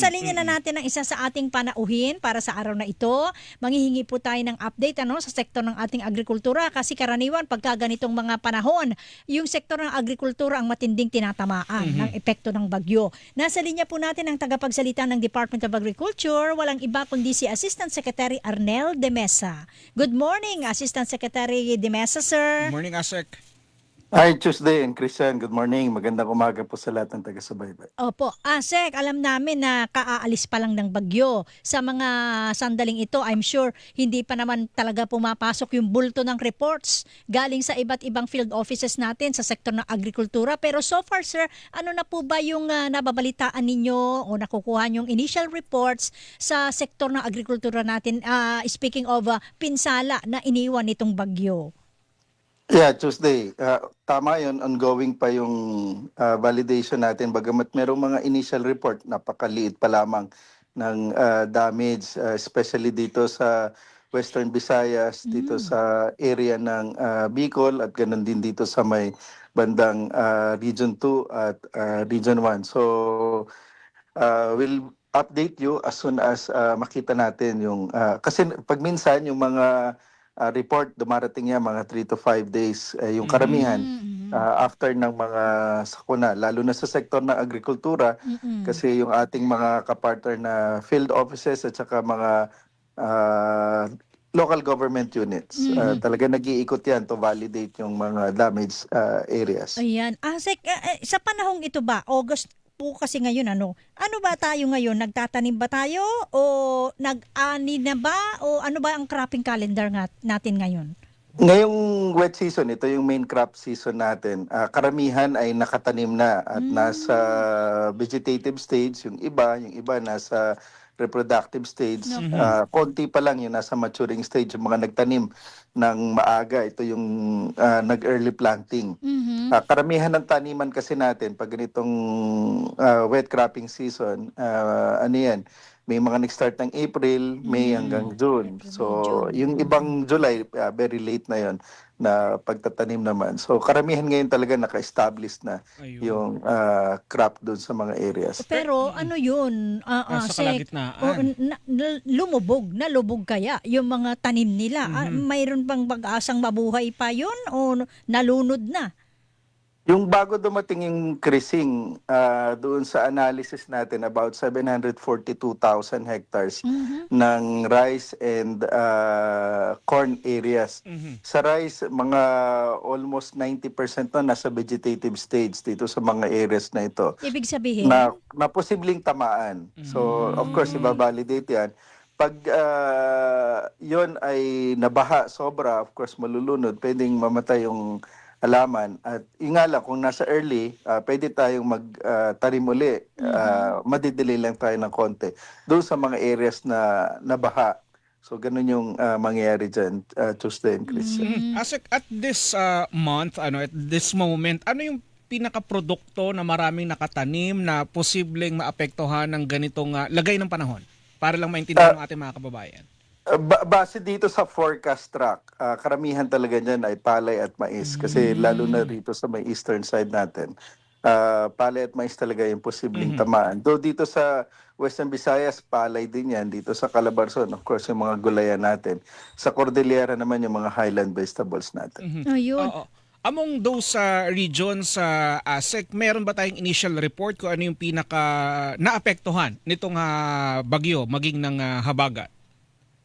Sa linya na natin ang isa sa ating panauhin para sa araw na ito. Manghihingi po tayo ng update ano, sa sektor ng ating agrikultura kasi karaniwan pagka ganitong mga panahon, yung sektor ng agrikultura ang matinding tinatamaan ng epekto ng bagyo. Nasa linya po natin ang tagapagsalita ng Department of Agriculture, walang iba kundi si Assistant Secretary Arnel De Mesa. Good morning, Assistant Secretary De Mesa, sir. Morning, Asek. Hi, Tuesday and Christian. Good morning. Magandang umaga po sa lahat ng taga-subaybay. Opo, Asek, alam namin na kaaalis pa lang ng bagyo. Sa mga sandaling ito, I'm sure hindi pa naman talaga pumapasok yung bulto ng reports galing sa iba't ibang field offices natin sa sektor ng agrikultura. Pero so far, sir, ano na po ba yung ah, nababalitaan ninyo o nakukuha yung initial reports sa sektor ng agrikultura natin? Ah, speaking of ah, pinsala na iniwan nitong bagyo. Yeah, Tuesday. Uh, tama yun, ongoing pa yung uh, validation natin. Bagamat merong mga initial report, napakaliit pa lamang ng uh, damage, uh, especially dito sa Western Visayas, dito sa area ng uh, Bicol at ganun din dito sa may bandang uh, Region 2 at uh, Region 1. So, uh, we'll update you as soon as uh, makita natin yung uh, kasi pag minsan yung mga uh, report dumarating yan mga 3 to 5 days eh, yung karamihan Mm, uh, after ng mga sakuna lalo na sa sektor ng agrikultura mm, mm. kasi yung ating mga kapartner na field offices at saka mga uh, local government units uh, talaga nag-iikot yan to validate yung mga damaged uh, areas. Ayan. Asek, eh, eh, sa panahong ito ba, August po kasi ngayon, ano, ano ba tayo ngayon? Nagtatanim ba tayo? O nag-ani na ba? O ano ba ang cropping calendar nga, natin ngayon? Ngayong wet season, ito yung main crop season natin. ah, karamihan ay nakatanim na at nasa vegetative stage. Yung iba, yung iba nasa reproductive stage. Ah, konti pa lang yung nasa maturing stage. Yung mga nagtanim ng maaga, ito yung ah, nag-early planting. Mhm. Ah, karamihan ng taniman kasi natin pag ganitong ah, wet cropping season, ah, ano yan, may mga nag-start ng April, May hanggang June. So, yung ibang July, ah, very late na yon na pagtatanim naman. So, karamihan ngayon talaga naka-establish na Ayun. yung ah, crop doon sa mga areas. Pero ano yun, ah, ah, Nasa kalagitnaan. o, na- na- lumubog, nalubog kaya yung mga tanim nila. Ah, mayroon bang pag-asang mabuhay pa yun o nalunod na? Yung bago dumating yung crising, ah, doon sa analysis natin, about 742,000 hectares Mhm. ng rice and ah, corn areas. Mhm. Sa rice, mga almost 90% na nasa vegetative stage dito sa mga areas na ito Ibig sabihin, na, na posibleng tamaan. So, of course, ibabalidate yan. Pag ah, yon ay nabaha sobra, of course, malulunod, pwedeng mamatay yung halaman. At yun nga lang, kung nasa early, ah, pwede tayong magtarim uli. Ah, madidelay lang tayo ng konti. Doon sa mga areas na nabaha. So, ganun yung ah, mangyayari dyan, ah, Tuesday and Christian. Mhm. Asek, at this uh, month, ano, at this moment, ano yung pinakaprodukto na maraming nakatanim na posibleng maapektuhan ng ganitong uh, lagay ng panahon? Para lang maintindihan ng ating mga kababayan. Uh, ba- base dito sa forecast track, ah, karamihan talaga niyan ay palay at mais kasi lalo na rito sa may eastern side natin. ah, palay at mais talaga yung posibleng tamaan. Though dito sa Western Visayas, palay din yan. Dito sa Calabarzon, of course, yung mga gulayan natin. Sa Cordillera naman yung mga highland vegetables natin. Mhm. ayun. Oo. Among those sa regions sa ASEC, meron ba tayong initial report kung ano yung pinaka naapektuhan nitong ah, bagyo maging ng ah, habagat?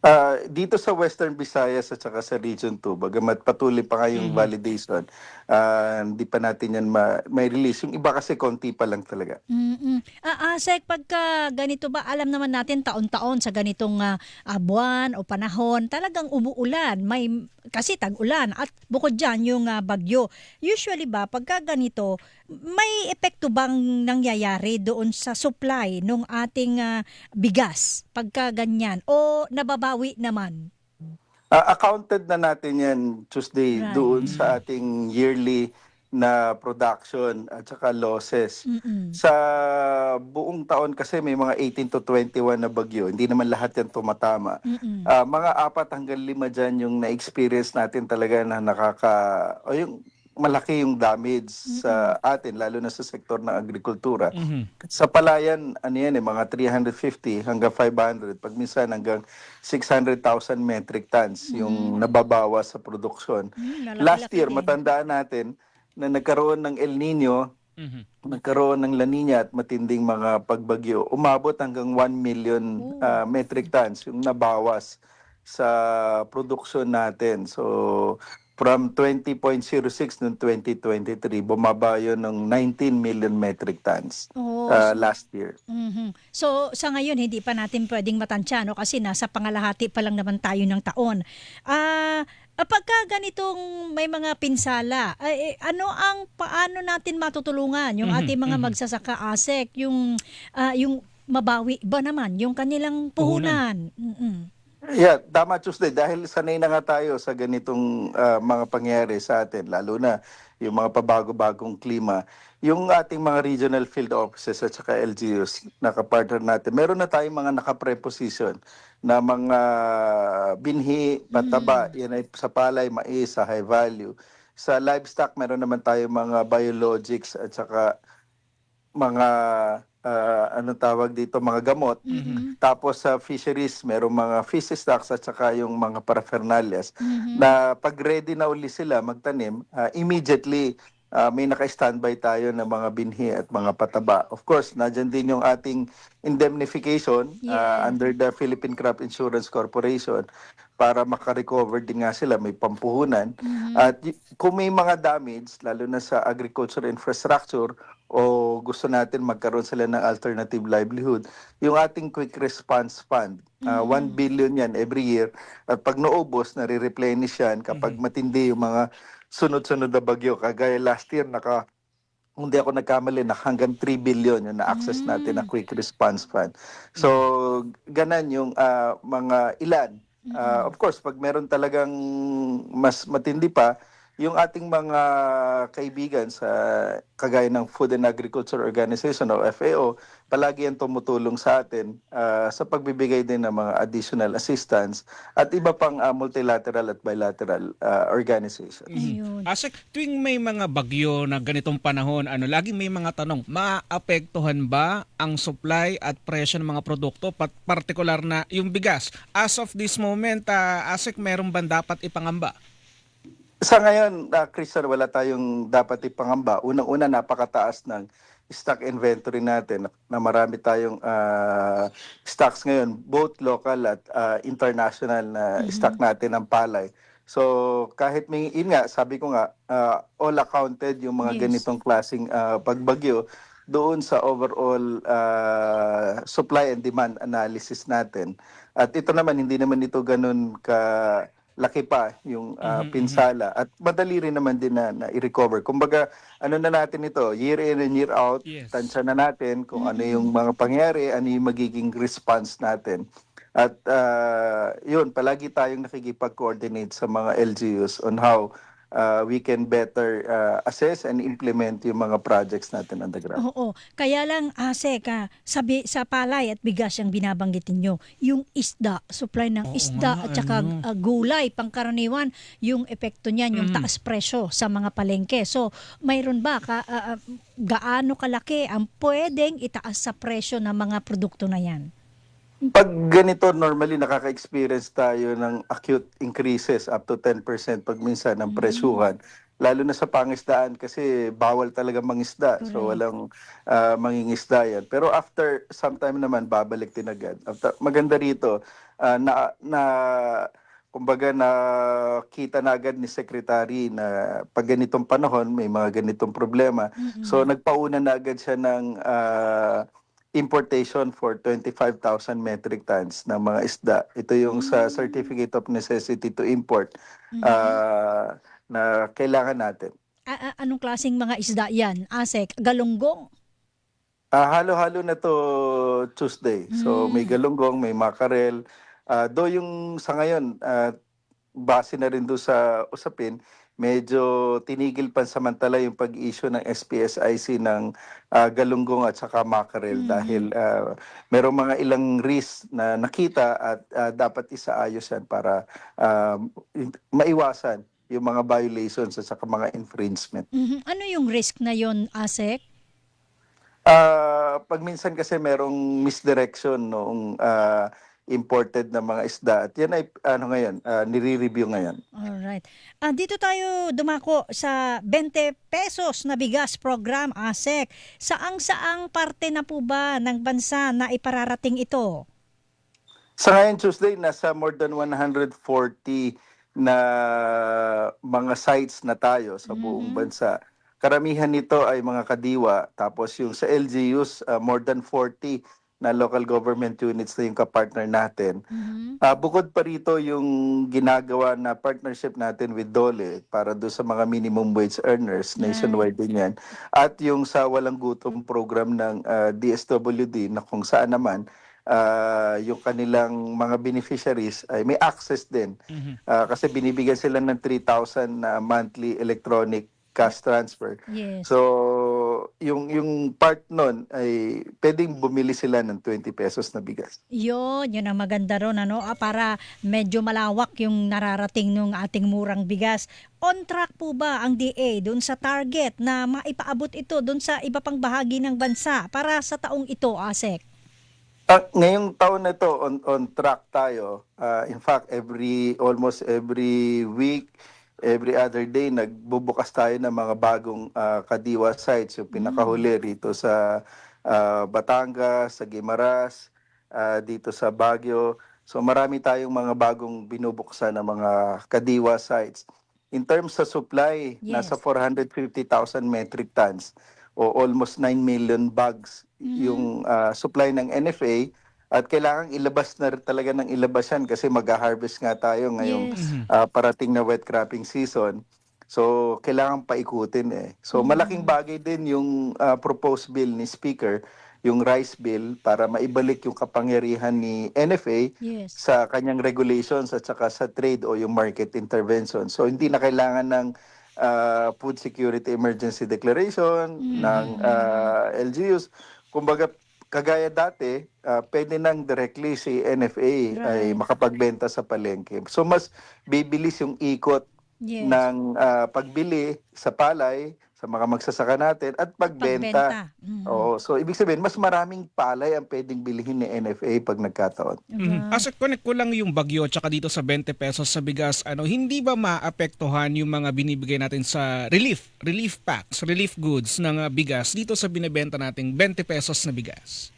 Ah, dito sa Western Visayas at saka sa Region 2, bagamat patuloy pa nga yung validation, ah, hindi pa natin yan ma- may release. Yung iba kasi konti pa lang talaga. Mm-mm. Ah, ah, Sek, pagka ganito ba, alam naman natin taon-taon sa ganitong ah, buwan o panahon, talagang umuulan. May, kasi tag-ulan at bukod dyan yung ah, bagyo. Usually ba, pagka ganito, may epekto bang nangyayari doon sa supply ng ating ah, bigas pagka ganyan? O nababawi naman? Ah, accounted na natin yan Tuesday Right. doon sa ating yearly na production at saka losses. Mm-mm. Sa buong taon kasi may mga 18 to 21 na bagyo. Hindi naman lahat yan tumatama. Ah, mga apat hanggang lima dyan yung na-experience natin talaga na nakaka... O yung malaki yung damage sa atin, lalo na sa sektor ng agrikultura. Mhm. Sa palayan, ano yan eh, mga 350 hanggang 500, pag minsan hanggang 600,000 metric tons yung nababawa sa produksyon. Hmm, lalaki-laki Last year, din. matandaan natin na nagkaroon ng El Nino, Mhm. nagkaroon ng La Nina at matinding mga pagbagyo. Umabot hanggang 1 million ah, metric tons yung nabawas sa produksyon natin. So, from 20.06 noong 2023, bumaba yun ng 19 million metric tons Oo, ah, last year. Mhm. So sa ngayon hindi pa natin pwedeng matansya no kasi nasa pangalahati pa lang naman tayo ng taon. Ah ah, pagka ganitong may mga pinsala, ay, eh, ano ang paano natin matutulungan yung Mhm, ating mga mhm. magsasaka asek, yung ah, yung mabawi ba naman yung kanilang puhunan. Mhm. Yeah, tama Tuesday. Dahil sanay na nga tayo sa ganitong ah, mga pangyayari sa atin, lalo na yung mga pabago-bagong klima. Yung ating mga regional field offices at saka LGUs na kapartner natin, meron na tayong mga nakapreposition na mga binhi, pataba, yan ay sa palay, mais, sa high value. Sa livestock, meron naman tayong mga biologics at saka mga ah, ano tawag dito, mga gamot. Mhm. Tapos sa fisheries, merong mga fish stocks at saka yung mga paraphernalias Mhm. na pag ready na uli sila magtanim, ah, immediately ah, may naka-standby tayo ng mga binhi at mga pataba. Of course, nadyan din yung ating indemnification ah, Yeah. under the Philippine Crop Insurance Corporation para makarecover din nga sila, may pampuhunan. Mhm. At kung may mga damage, lalo na sa agriculture infrastructure, o gusto natin magkaroon sila ng alternative livelihood, yung ating quick response fund, ah, 1 billion yan every year. At pag naubos, nare-replenish yan kapag matindi yung mga sunod-sunod na bagyo. Kagaya last year, naka kung di ako nagkamali, na hanggang 3 billion yung na-access natin na quick response fund. So, ganan yung ah, mga ilan. Ah, of course, pag meron talagang mas matindi pa, yung ating mga kaibigan sa kagaya ng Food and Agriculture Organization o FAO, palagi yan tumutulong sa atin ah, sa pagbibigay din ng mga additional assistance at iba pang ah, multilateral at bilateral ah, organization. Ayun. Asek, tuwing may mga bagyo na ganitong panahon, ano, laging may mga tanong, maapektuhan ba ang supply at presyo ng mga produkto, pat partikular na yung bigas? As of this moment, ah, Asek, meron ba dapat ipangamba? Sa ngayon, uh, Christian, wala tayong dapat ipangamba. Unang-una, napakataas ng stock inventory natin na marami tayong ah, stocks ngayon, both local at ah, international na stock natin ng palay. So kahit may, yun nga, sabi ko nga, ah, all accounted yung mga Yes. ganitong klaseng ah, pagbagyo doon sa overall ah, supply and demand analysis natin. At ito naman, hindi naman ito ganun ka laki pa yung Mhm, mhm. pinsala at madali rin naman din na, na i-recover. Kumbaga, ano na natin ito, year in and year out, Yes. tansya na natin kung ano yung mga pangyari, ano yung magiging response natin. At ah, yun, palagi tayong nakikipag-coordinate sa mga LGUs on how ah, we can better ah, assess and implement yung mga projects natin on the ground. Oo. Kaya lang, Asek, ah, sabi, sa palay at bigas yung binabanggitin nyo, yung isda, supply ng Oo isda nga, at saka ano. ah, gulay, pangkaraniwan, yung epekto niyan, yung Mm. taas presyo sa mga palengke. So, mayroon ba, ka, ah, ah, gaano kalaki ang pwedeng itaas sa presyo ng mga produkto na yan? Pag ganito, normally nakaka-experience tayo ng acute increases up to 10% pag minsan ng presyuhan. Lalo na sa pangisdaan kasi bawal talaga mangisda. So walang ah, mangingisda yan. Pero after some time naman, babalik din agad. After, maganda rito, ah, na, na kumbaga na kita na agad ni secretary na pag ganitong panahon may mga ganitong problema. So nagpauna na agad siya ng ah, importation for 25,000 metric tons ng mga isda. Ito yung sa Certificate of Necessity to Import ah, na kailangan natin. A- a- anong klaseng mga isda yan? Asek, galunggong? Ah, halo-halo na to Tuesday. So may galunggong, may makarel. Ah, do yung sa ngayon, ah, base na rin do sa usapin, medyo tinigil pansamantala yung pag-issue ng SPSIC ng ah, galunggong at saka mackerel dahil ah, merong mga ilang risk na nakita at ah, dapat isaayos yan para ah, maiwasan yung mga violations at saka mga infringement. Mhm. Ano yung risk na yon ASEC? Ah, pag minsan kasi merong misdirection noong ah, imported na mga isda at yan ay ano ngayon, ah, nire-review ngayon. Alright. Ah, dito tayo dumako sa 20 pesos na bigas program ASEC. Saang-saang parte na po ba ng bansa na ipararating ito? Sa ngayon Tuesday, nasa more than 140 na mga sites na tayo sa buong Mhm. bansa. Karamihan nito ay mga kadiwa. Tapos yung sa LGUs, ah, more than 40 na local government units na yung kapartner natin. Mhm. Ah, bukod pa rito yung ginagawa na partnership natin with Dole para do sa mga minimum wage earners, Right. nationwide din yan. At yung sa walang gutom program ng ah, DSWD na kung saan naman ah, yung kanilang mga beneficiaries ay may access din. Mhm. Ah, kasi binibigyan sila ng 3,000 na monthly electronic cash transfer. Yes. So, yung yung part nun ay pwedeng bumili sila ng 20 pesos na bigas. Yun, yun ang maganda ron, ano, ah, para medyo malawak yung nararating ng ating murang bigas. On track po ba ang DA doon sa target na maipaabot ito doon sa iba pang bahagi ng bansa para sa taong ito, ASEC? Ah, ngayong taon na to on on track tayo. Ah, in fact, every almost every week, every other day nagbubukas tayo ng mga bagong ah, kadiwa sites. Yung pinakahuli rito sa ah, Batangas, sa Guimaras, ah, dito sa Baguio. So marami tayong mga bagong binubuksan na mga kadiwa sites. In terms sa supply, Yes. nasa 450,000 metric tons o almost 9 million bags yung ah, supply ng NFA at kailangan ilabas na talaga ng ilabas yan kasi mag-harvest nga tayo ngayong Yes. Ah, parating na wet cropping season. So, kailangan paikutin eh. So, malaking bagay din yung ah, proposed bill ni Speaker, yung rice bill, para maibalik yung kapangyarihan ni NFA Yes. sa kanyang regulations at saka sa trade o yung market intervention. So hindi na kailangan ng ah, food security emergency declaration ng ah, LGUs. Kumbaga kagaya dati, ah, pwede nang directly si NFA ay Right. makapagbenta sa palengke. So mas bibilis yung ikot Yes. ng ah, pagbili sa palay sa mga magsasaka natin at pagbenta. Pagbenta. Mhm. Oo, so ibig sabihin mas maraming palay ang pwedeng bilhin ni NFA pag nagkataon. Mhm. As connect ko lang yung bagyo tsaka dito sa 20 pesos sa bigas, ano, hindi ba maapektuhan yung mga binibigay natin sa relief, relief packs, relief goods ng ah, bigas dito sa binebenta nating 20 pesos na bigas?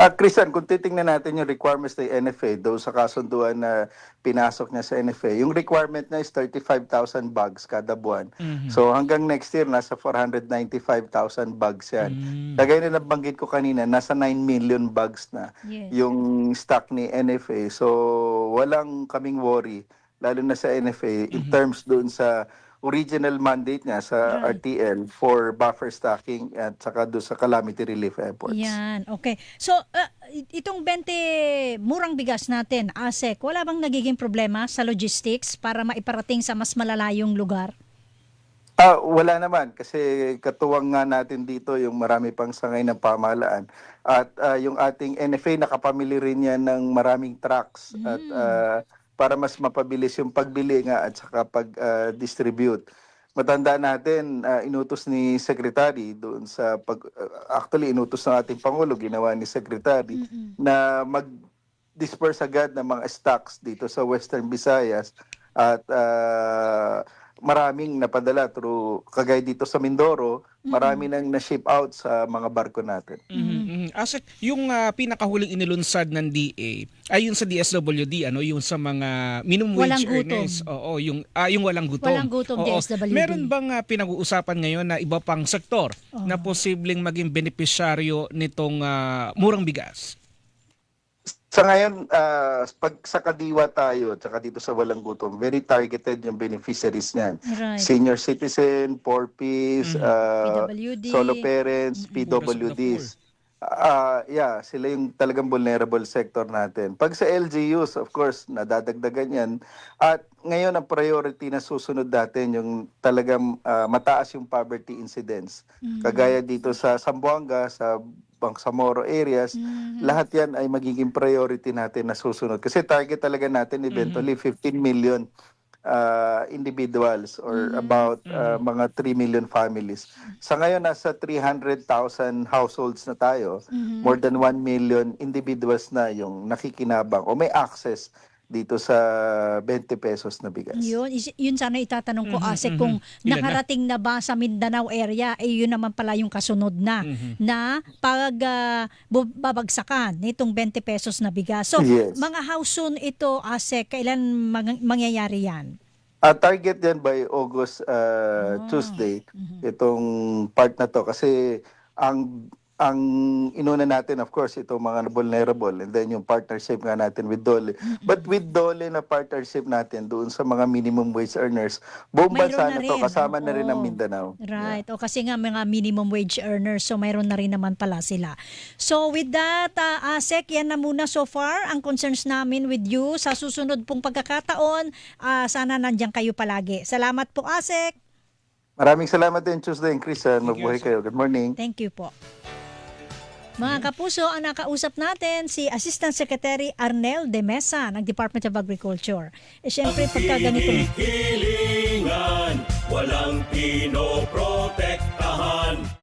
At Christian, kung titingnan natin yung requirements ng NFA, doon sa kasunduan na pinasok niya sa NFA, yung requirement niya is 35,000 bags kada buwan. Mhm. So hanggang next year, nasa 495,000 bags yan. Mm. Kagaya na nabanggit ko kanina, nasa 9 million bags na Yes. yung stock ni NFA. So walang kaming worry, lalo na sa NFA, in terms doon sa original mandate niya sa Right. RTL for buffer stocking at saka doon sa calamity relief efforts. Yan, okay. So, uh, itong 20 murang bigas natin, ASEC, wala bang nagiging problema sa logistics para maiparating sa mas malalayong lugar? Ah, wala naman kasi katuwang nga natin dito yung marami pang sangay ng pamahalaan at ah, yung ating NFA nakapamili rin yan ng maraming trucks at ah, para mas mapabilis yung pagbili nga at saka pag-distribute. Matanda natin, ah, inutos ni Secretary doon sa pag ah, actually inutos ng ating pangulo ginawa ni Secretary Mm-mm. na mag-disperse agad ng mga stocks dito sa Western Visayas at ah, maraming napadala through kagaya dito sa Mindoro, marami nang na-ship out sa mga barko natin. Mhm, mhm. Asik, yung ah, pinakahuling inilunsad ng DA ay yung sa DSWD ano yung sa mga minimum Walang wage gutom. earners. Oo, yung ah, yung walang gutom. Walang gutom, Oo. DSWD. Meron bang ah, pinag-uusapan ngayon na iba pang sektor Oo. na posibleng maging benepisyaryo nitong ah, murang bigas? Sa ngayon, ah, pag sa Kadiwa tayo, tsaka dito sa Walang Gutom, very targeted yung beneficiaries niyan. Right. Senior citizen, poor peas, Mhm. ah, PWD. solo parents, Mhm. PWDs. Ah, yeah, sila yung talagang vulnerable sector natin. Pag sa LGUs, of course, nadadagdagan yan. At ngayon ang priority na susunod natin yung talagang ah, mataas yung poverty incidence. Mhm. Kagaya dito sa Zamboanga, sa Bangsamoro areas, Mhm. lahat yan ay magiging priority natin na susunod. Kasi target talaga natin eventually 15 million uh, individuals or about uh, mga 3 million families. Sa ngayon, nasa 300,000 households na tayo. More than 1 million individuals na yung nakikinabang o may access dito sa 20 pesos na bigas. Yun, is- yun sana itatanong ko, Mhm, Ase, mhm. kung Ilan na? nakarating na ba sa Mindanao area, eh yun naman pala yung kasunod na, Mhm. na pag ah, bu- babagsakan nitong 20 pesos na bigas. So, Yes. mga house soon ito, Ase, kailan mang- mangyayari yan? Ah, target yan by August uh, Ah. Tuesday Mhm. itong part na to kasi ang ang inuna natin of course itong mga vulnerable and then yung partnership nga natin with Dole. But with Dole na partnership natin doon sa mga minimum wage earners, buong Mayroon bansa na na to kasama na rin ang oo. Mindanao. Right. O kasi nga mga minimum wage earners, so mayroon na rin naman pala sila. So with that, uh, Asek, yan na muna so far ang concerns namin with you. Sa susunod pong pagkakataon, ah, sana nandiyan kayo palagi. Salamat po, Asek. Maraming salamat din Tuesday and Chris. ah, Mabuhay kayo. Good morning. Thank you po. Mga kapuso, ang nakausap natin si Assistant Secretary Arnel de Mesa ng Department of Agriculture. Eh syempre pagka ganitong Hilingan, walang pinoprotektahan.